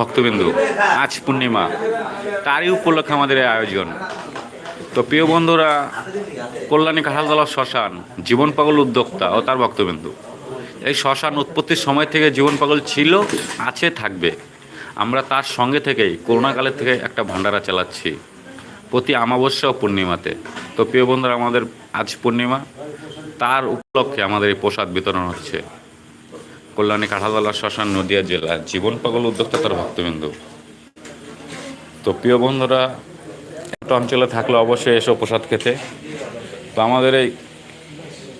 ভক্তবিন্দু, আজ পূর্ণিমা, তারই উপলক্ষে আমাদের এই আয়োজন। তো প্রিয় বন্ধুরা, কল্যাণী কাঁঠালতলা শ্মশান, জীবন পাগল উদ্যোক্তা ও তার ভক্তবিন্দু। এই শ্মশান উৎপত্তির সময় থেকে জীবন পাগল ছিল, আছে, থাকবে। আমরা তার সঙ্গে থেকেই করোনাকালের থেকে একটা ভান্ডারা চালাচ্ছি প্রতি আমাবস্যা ও পূর্ণিমাতে। তো প্রিয় বন্ধুরা, আমাদের আজ পূর্ণিমা, তার উপলক্ষে আমাদের এই প্রসাদ বিতরণ হচ্ছে। কল্যাণী, কাঁঠালতলা, শ্মশান, নদিয়া জেলা, জীবন পাগল উদ্যোক্তা তার ভক্তবৃন্দ। তো প্রিয় বন্ধুরা একটা অঞ্চলে থাকলে অবশ্যই এসো প্রসাদ খেতে। তো আমাদের এই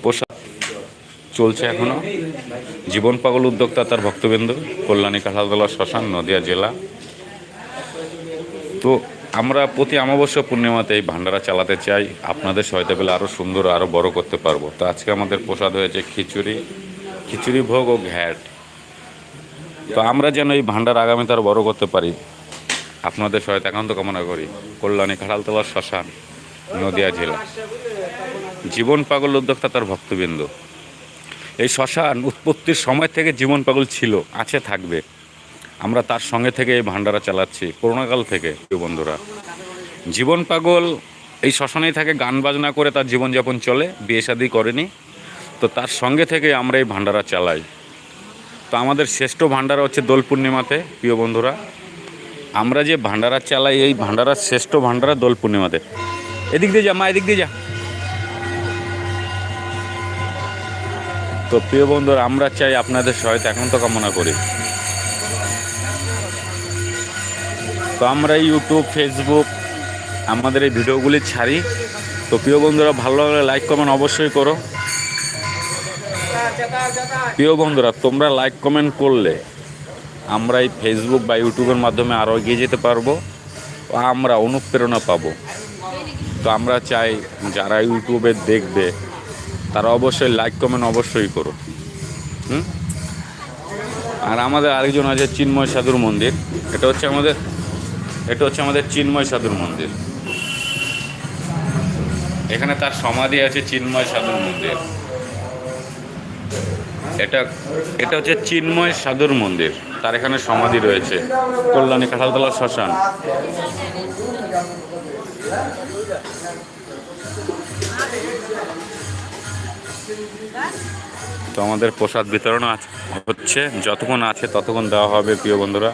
প্রসাদ চলছে এখনও। জীবন পাগল উদ্যোক্তা তার ভক্তবিন্দু, কল্যাণী, কাঁঠালতলা, শ্মশান, নদিয়া জেলা। তো আমরা প্রতি অমাবস্যা পূর্ণিমাতে এই ভান্ডারা চালাতে চাই। আপনাদের সহায়তা পেলে আরও সুন্দর আরও বড় করতে পারব। তো আজকে আমাদের প্রসাদ হয়েছে খিচুড়ি। খিচুড়ি ভোগ ও ঘ্যাট। তো আমরা যেন এই ভান্ডার আগামী তার বড় করতে পারি। আপনাদের সহায়তা একান্ত কামনা করি। কল্যাণী খাড়ালতলার শ্মশান, নদিয়া জেলা। জীবন পাগল উদ্যোক্তা তার ভক্তবৃন্দ। এই শ্মশান উৎপত্তির সময় থেকে জীবন পাগল ছিল, আছে, থাকবে। আমরা তার সঙ্গে থেকে এই ভান্ডারা চালাচ্ছি করোনাকাল থেকে বন্ধুরা। জীবন পাগল এই শ্মশানেই থাকে, গান বাজনা করে তার জীবনযাপন চলে, বিয়ে শাদি করেনি। তো তার সঙ্গে থেকে আমরা এই ভান্ডারা চালাই। তো আমাদের শ্রেষ্ঠ ভান্ডারা হচ্ছে দোল পূর্ণিমাতে, প্রিয় বন্ধুরা। আমরা যে ভান্ডারা চালাই, এই ভান্ডারার শ্রেষ্ঠ ভান্ডারা দোল পূর্ণিমাতে। এদিক দিয়ে যা, মা, এদিক দিয়ে যা। তো প্রিয় বন্ধুরা, আমরা চাই আপনাদের সহায়তা একান্ত কামনা করি। তো আমরা ইউটিউব, ফেসবুক, আমাদের এই ভিডিওগুলি ছাড়ি। তো প্রিয় বন্ধুরা, ভালো লাগলে লাইক, কমেন্ট অবশ্যই করো। প্রিয় বন্ধুরা, তোমরা লাইক কমেন্ট করলে আমরা এই ফেসবুক বা ইউটিউবের মাধ্যমে আরও এগিয়ে যেতে পারব আমরা অনুপ্রেরণা পাব। তো আমরা চাই যারা ইউটিউবে দেখবে, তারা অবশ্যই লাইক কমেন্ট অবশ্যই করো। হুম? আর আমাদের আরেকজন আছে চিন্ময় সাধুর মন্দির। এটা হচ্ছে আমাদের, এটা হচ্ছে আমাদের চিন্ময় সাধুর মন্দির। এখানে তার সমাধি আছে চিন্ময় সাধুর মন্দির। এটা এটা হচ্ছে চিন্ময় সাধুর মন্দির। তার এখানে সমাধি রয়েছে। কল্যাণী কাঁঠালতলা শ্মশান। তো আমাদের প্রসাদ বিতরণ হচ্ছে। যতক্ষণ আছে ততক্ষণ দেওয়া হবে, প্রিয় বন্ধুরা।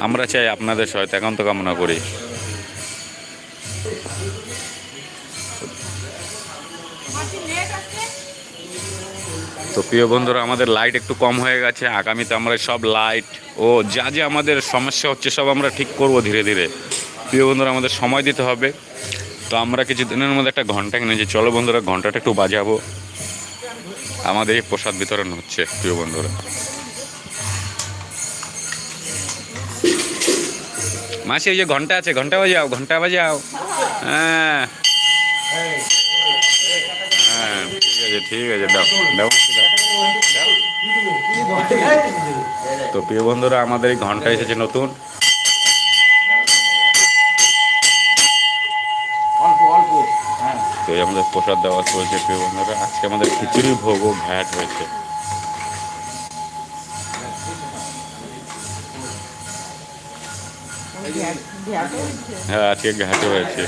আমরা চাই আপনাদের সহায়তা। একান্ত কামনা করি। তো প্রিয় বন্ধুরা, আমাদের লাইট একটু কম হয়ে গেছে। আগামীতে আমরা সব লাইট ও যা যা আমাদের সমস্যা হচ্ছে, সব আমরা ঠিক করব ধীরে ধীরে। প্রিয় বন্ধুরা, আমাদের সময় দিতে হবে। তো আমরা কিছু দিনের মধ্যে একটা ঘণ্টা কিনেছি। চলো বন্ধুরা, ঘন্টাটা একটু বাজাবো। আমাদের এই প্রসাদ বিতরণ হচ্ছে, প্রিয় বন্ধুরা। মাসি, ওই যে ঘণ্টা আছে, ঘণ্টা বাজাও ঘণ্টা বাজাও। হ্যাঁ। হ্যাঁ ঠিক আছে ঠিক আছে, দাও দাও। তো প্রিয় বন্ধুরা, আমাদের এই ঘণ্টা এসেছে নতুন। তো আমাদের প্রসাদ দেওয়া চলছে, প্রিয় বন্ধুরা। আজকে আমাদের খিচুড়ি ভোগ ও ঘ্যাট হয়েছে। হ্যাঁ আজকে ঘাটে হয়েছে